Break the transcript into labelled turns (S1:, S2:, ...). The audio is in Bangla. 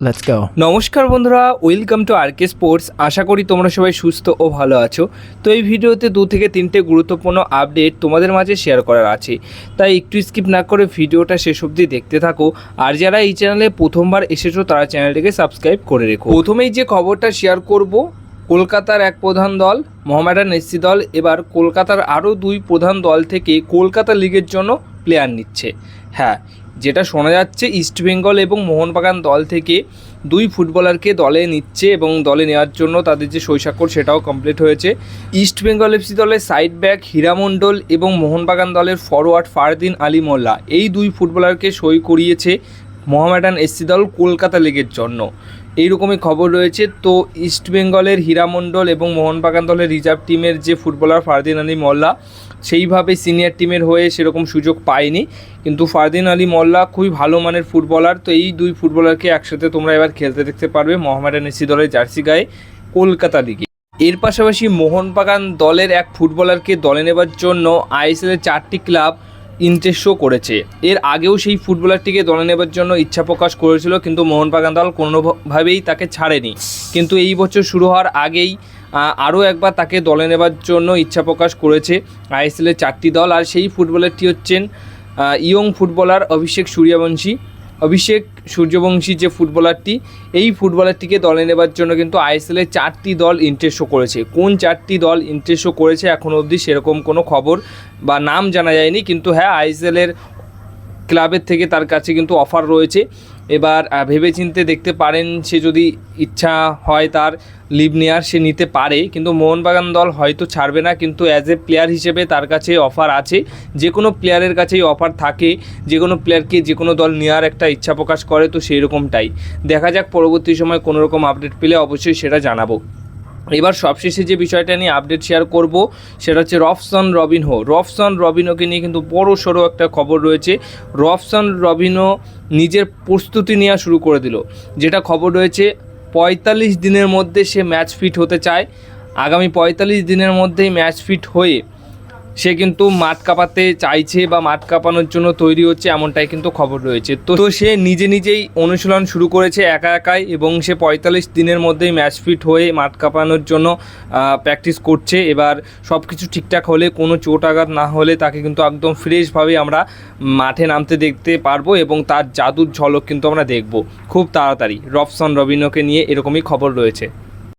S1: Let's go.
S2: নমস্কার বন্ধুরা welcome to R K sports আশা করি তোমরা সবাই সুস্থ ও ভালো আছো। তো এই ভিডিওতে দু থেকে তিনটে গুরুত্বপূর্ণ আপডেট তোমাদের মাঝে শেয়ার করার আছে। তাই একটু স্কিপ না করে ভিডিওটা শেষ অবধি দেখতে থাকো। আর যারা এই চ্যানেলে প্রথমবার এসেছ, তারা চ্যানেলটিকে সাবস্ক্রাইব করে রেখো। প্রথমেই যে খবরটা শেয়ার করব, কলকাতার এক প্রধান দল, মোহামেডান এসসি দল, এবার কলকাতার আরও দুই প্রধান দল থেকে কলকাতা লিগের জন্য প্লেয়ার নিচ্ছে। হ্যাঁ যেটা শোনা যাচ্ছে ইস্টবেঙ্গল এবং মোহনবাগান দল থেকে দুই ফুটবলারকে দলে নিচ্ছে এবং দলে নেওয়ার জন্য তাদের যে শৈশাক্ষর সেটাও কমপ্লিট হয়েছে। ইস্টবেঙ্গল এফসি দলের সাইড ব্যাক হীরামণ্ডল এবং মোহনবাগান দলের ফরওয়ার্ড ফারদিন আলী মোল্লা, এই দুই ফুটবলারকে সই করিয়েছে মোহামেডান এসসি দল কলকাতা লিগের জন্য। এইরকমই খবর রয়েছে। তো ইস্টবেঙ্গলের হীরামণ্ডল এবং মোহনবাগান দলের রিজার্ভ টিমের যে ফুটবলার ফারদিন আলী মোল্লা, সেইভাবে সিনিয়র টিমের হয়ে সেরকম সুযোগ পায়নি। কিন্তু ফারদিন আলী মোল্লা খুবই ভালো মানের ফুটবলার। তো এই দুই ফুটবলারকে একসাথে তোমরা এবার খেলতে দেখতে পারবে মোহামেডান এসি দলের জার্সি গায়ে কলকাতা লিগে। এর পাশাপাশি মোহনবাগান দলের এক ফুটবলারকে দলে নেবার জন্য আইএসএলের চারটি ক্লাব ইন্টারেস্ট শো করেছে। এর আগেও সেই ফুটবলারটিকে দলে নেবার জন্য ইচ্ছা প্রকাশ করেছিল, কিন্তু মোহনবাগান দল কোনোভাবেই তাকে ছাড়েনি। কিন্তু এই বছর শুরু হওয়ার আগেই আরও একবার তাকে দলে নেবার জন্য ইচ্ছা প্রকাশ করেছে আইএসএলের চারটি দল। আর সেই ফুটবলারটি হচ্ছেন ইয়ং ফুটবলার অভিষেক সূর্যবংশী। অভিষেক সূর্যবংশী যে ফুটবলারটি, এই ফুটবলারটিকে দলে নেবার জন্য কিন্তু আইএসএলের চারটি দল ইন্টারেস্ট করেছে। কোন চারটি দল ইন্টারেস্ট করেছে এখনও অবধি সেরকম কোনো খবর বা নাম জানা যায়নি, কিন্তু হ্যাঁ আইএসএলের ক্লাবের থেকে তার কাছে কিন্তু অফার রয়েছে। এবার ভেবে ভেবেচিন্তে দেখতে পারেন সে যদি ইচ্ছা হয় তার লিভ নেওয়ার সে নিতে পারে। কিন্তু মোহনবাগান দল হয়তো ছাড়বে না। কিন্তু অ্যাজ এ প্লেয়ার হিসেবে তার কাছে অফার আছে। যে কোনো প্লেয়ারের কাছেই অফার থাকে। যে কোনো প্লেয়ারকে যে কোনো দল নেওয়ার একটা ইচ্ছা প্রকাশ করে, তো সেই রকমটাই দেখা যাক পরবর্তী সময় কোনো রকম আপডেট পেলে অবশ্যই সেটা জানাব। এবার সবশেষে যে বিষয়টা নিয়ে আপডেট শেয়ার করব, সেটা হচ্ছে রফসন রবিনহো। রফসন রবিনোকে নিয়ে কিন্তু বড় সড়ো একটা খবর রয়েছে। রফসন রবিনো নিজের প্রস্তুতি নেওয়া শুরু করে দিল। যেটা খবর রয়েছে, পঁয়তাল্লিশ দিনের মধ্যে সে ম্যাচ ফিট হতে চায়। আগামী পঁয়তাল্লিশ দিনের মধ্যেই ম্যাচ ফিট হয়ে সে কিন্তু মাঠ কাঁপাতে চাইছে বা মাঠ কাঁপানোর জন্য তৈরি হচ্ছে এমনটাই কিন্তু খবর রয়েছে। তো সে নিজে নিজেই অনুশীলন শুরু করেছে একা একাই এবং সে পঁয়তাল্লিশ দিনের মধ্যেই ম্যাচ ফিট হয়ে মাঠ কাঁপানোর জন্য প্র্যাকটিস করছে। এবার সব কিছু ঠিকঠাক হলে, কোনো চোট আঘাত না হলে তাকে কিন্তু একদম ফ্রেশভাবে আমরা মাঠে নামতে দেখতে পারব এবং তার জাদুর ঝলক কিন্তু আমরা দেখব। খুব তাড়াতাড়ি রফসন রবিনোকে নিয়ে এরকমই খবর রয়েছে।